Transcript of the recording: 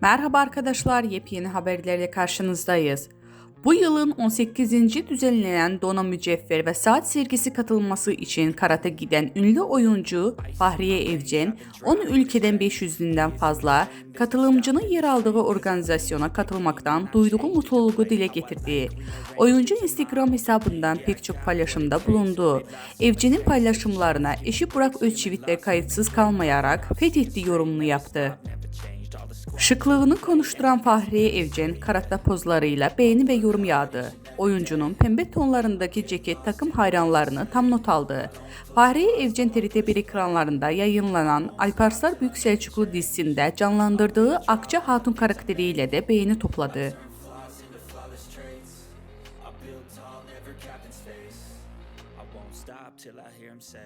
Merhaba arkadaşlar, yepyeni haberlerle karşınızdayız. Bu yılın 18. düzenlenen Dona Mücevher ve Saat sergisi katılması için Karat'a giden ünlü oyuncu Fahriye Evcen, 10 ülkeden 500'ünden fazla katılımcının yer aldığı organizasyona katılmaktan duyduğu mutluluğu dile getirdi. Oyuncu Instagram hesabından pek çok paylaşımda bulundu. Evcen'in paylaşımlarına eşi Burak Özçivit de kayıtsız kalmayarak fethetti yorumunu yaptı. Şıklığını konuşturan Fahriye Evcen karakter pozlarıyla beğeni ve yorum yağdı. Oyuncunun pembe tonlarındaki ceket takım hayranlarını tam not aldı. Fahriye Evcen TRT1 ekranlarında yayınlanan Alparslar Büyük Selçuklu dizisinde canlandırdığı Akça Hatun karakteriyle de beğeni topladı. Till I hear him say